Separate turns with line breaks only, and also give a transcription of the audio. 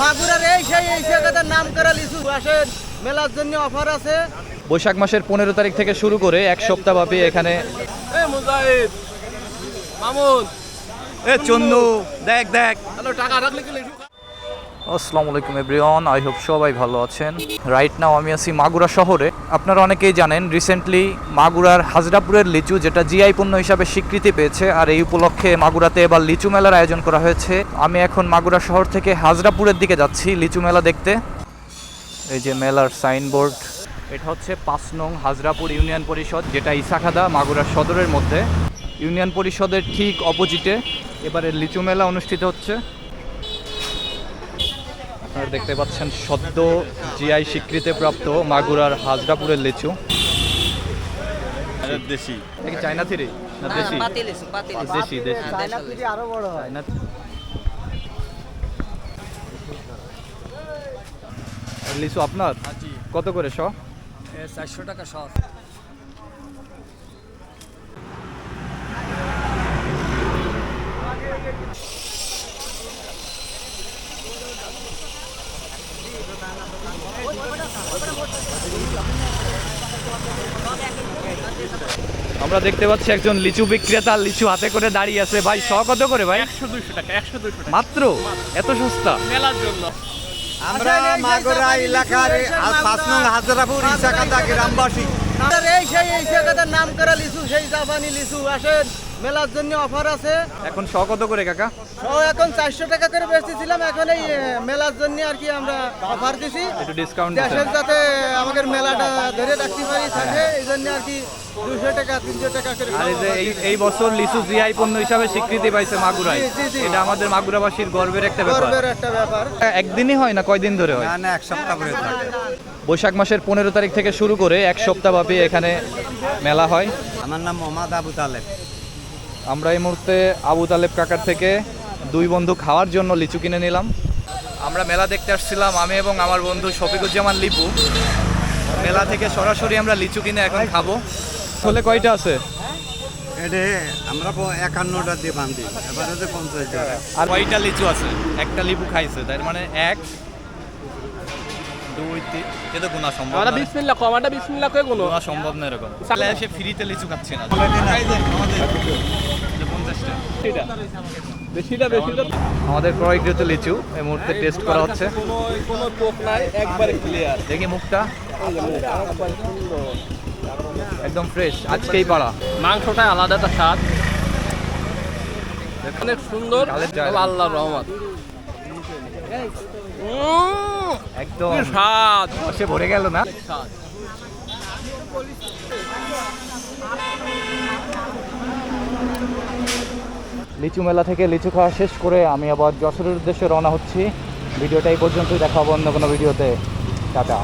মাগুরার এই সেই এই জায়গাটার নাম করা লিচু আসেন মেলার জন্য অফার আছে।
বৈশাখ মাসের পনেরো তারিখ থেকে শুরু করে এক সপ্তাহ ব্যাপী এখানে
এ মুজাহিদ মামুন।
এ চন্দু দেখ দেখ।
হ্যালো টাকা রাখলে কি লিচু?
আসসালামু আলাইকুম এভরিওয়ান আই হোপ সবাই ভালো আছেন। রাইট নাও আমি আছি মাগুরা শহরে। আপনারা অনেকেই জানেন রিসেন্টলি মাগুরার হাজরাপুরের লিচু, যেটা জিআই পণ্য হিসাবে স্বীকৃতি পেয়েছে, আর এই উপলক্ষে মাগুরাতে এবার লিচু মেলার আয়োজন করা হয়েছে। আমি এখন মাগুরা শহর থেকে হাজরাপুরের দিকে যাচ্ছি লিচু মেলা দেখতে। এই যে মেলার সাইনবোর্ড, এটা হচ্ছে পাঁচ নং হাজরাপুর ইউনিয়ন পরিষদ, যেটা ইসাখাদা, মাগুরা সদরের মধ্যে। ইউনিয়ন পরিষদের ঠিক অপোজিটে এবারে লিচু মেলা অনুষ্ঠিত হচ্ছে। আপনারা দেখতে পাচ্ছেন সদ্য জিআই স্বীকৃতিপ্রাপ্ত মাগুরার হাজরাপুরের লিচু।
দেশি।
China three? না দেশি?
লিচু
দেশি দেশি।
আরও বড় হয়।
লিচু আপনার? কত করে শ?
চারশো টাকা সস
আমরা দেখতে পাচ্ছি একজন লিচু বিক্রেতা লিচু হাতে করে দাঁড়িয়ে আছে। ভাই শ কত করে ভাই?
একশো দুইশো টাকা একশো দুইশো
মাত্র? এত সস্তা?
মেলার জন্য।
আমরা মাগুরা এলাকার পাঁচ হাজারাপুর ইসাকাতা গ্রামবাসী। এই সেই জায়গাটার নাম করা লিচু সেই জাপানি লিচু আসেন। মেলার জন্য অফার আছে।
এখন শ কত করে কাকা?
ও এখন চারশো টাকা করে বেচতেছিলাম এখন এই মেলার জন্য আর কি আমরা অফার দিছি।
একটু ডিসকাউন্ট
দেশের যাতে আমাদের মেলাটা ধরে রাখতে পারি থাকে এই জন্য আর কি দুশো টাকা তিনশো টাকা করে
আর এই যে এই এই বছর লিচু জিআই পণ্য হিসাবে স্বীকৃতি পাইছে মাগুরায়। এটা আমাদের মাগুরাবাসীর গর্বের একটা ব্যাপার।
গর্বের একটা ব্যাপার।
একদিনই হয় না? কয়দিন ধরে হয়?
না এক সপ্তাহ করে থাকে।
বৈশাখ মাসের পনেরো তারিখ থেকে শুরু করে এক সপ্তাহব্যাপী এখানে মেলা হয়।
আমার নাম মোহাম্মদ আবু তালেব।
আমরা এই মুহূর্তে আবু তালেব কাকার থেকে দুই বন্ধু খাওয়ার জন্য লিচু কিনে নিলাম। আমরা মেলা দেখতে আসছিলাম আমি এবং আমার বন্ধু শফিকুজ্জামান লিপু। মেলা থেকে সরাসরি আমরা লিচু কিনে এখন খাব। আসলে কয়টা আছে?
আমরা একান্নটা দিয়ে বান্ধি এবারে যে পঞ্চাশ টাকা
আর কয়টা লিচু আছে? একটা লিপু খাইছে তার মানে এক দুই তিন। সম্ভব
আমরা বিসমিল্লাহ কম বিসমিল্লাহ কয়ে কোনো
গোনা সম্ভব না এরকম। তাহলে এসে ফ্রিতে লিচু খাচ্ছি না।
বেশিটা। বেশিটা বেশিটা।
আমাদের ক্রয়কৃত লিচু এই মুহূর্তে টেস্ট করা হচ্ছে।
কোনো কোনো নাই একবারে ক্লিয়ার
দেখি মুখটা। একদম ফ্রেশ আজকেই পাড়া।
মাংসটা আলাদা একটা স্বাদ। অনেক সুন্দর। আল্লাহর রহমত।
একদম।
স্বাদ।
সে ভরে গেল না? লিচু মেলা থেকে লিচু খাওয়া শেষ করে আমি আবার যশোরের উদ্দেশ্যে রওনা হচ্ছি। ভিডিওটা এই পর্যন্তই দেখা হবে অন্য কোনো ভিডিওতে। টাটা।